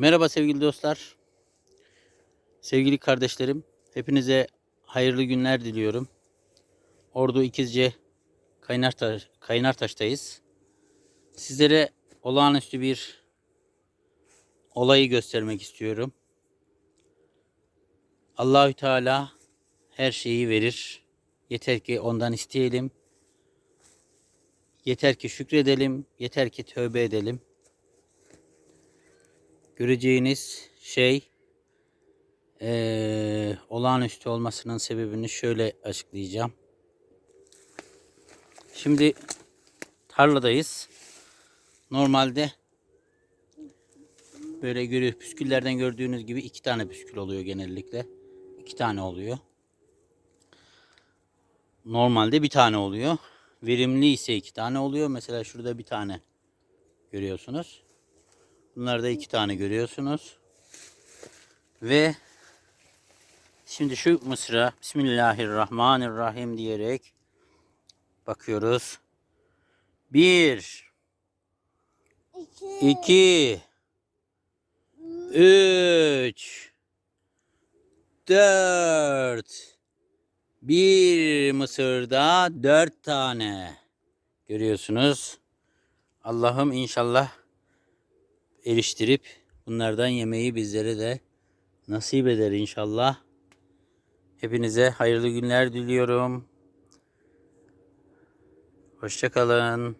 Merhaba sevgili dostlar. Sevgili kardeşlerim. Hepinize hayırlı günler diliyorum. Ordu İkizce Kaynartaş, Kaynartaş'tayız. Sizlere olağanüstü bir olayı göstermek istiyorum. Allahü Teala her şeyi verir. Yeter ki ondan isteyelim. Yeter ki şükredelim. Yeter ki tövbe edelim. Göreceğiniz şey eee, olağanüstü olmasının sebebini şöyle açıklayacağım. Şimdi tarladayız. Normalde böyle görüyor püsküllerden gördüğünüz gibi iki tane püskül oluyor genellikle. İki tane oluyor. Normalde bir tane oluyor. Verimli ise iki tane oluyor. Mesela şurada bir tane görüyorsunuz. Bunlarda iki tane görüyorsunuz. Ve şimdi şu mısra Bismillahirrahmanirrahim diyerek bakıyoruz. Bir, İki, iki, üç, dört. Bir mısırda dört tane görüyorsunuz. Allah'ım inşallah eriştirip bunlardan yemeği bizlere de nasip eder inşallah. Hepinize hayırlı günler diliyorum. Hoşçakalın.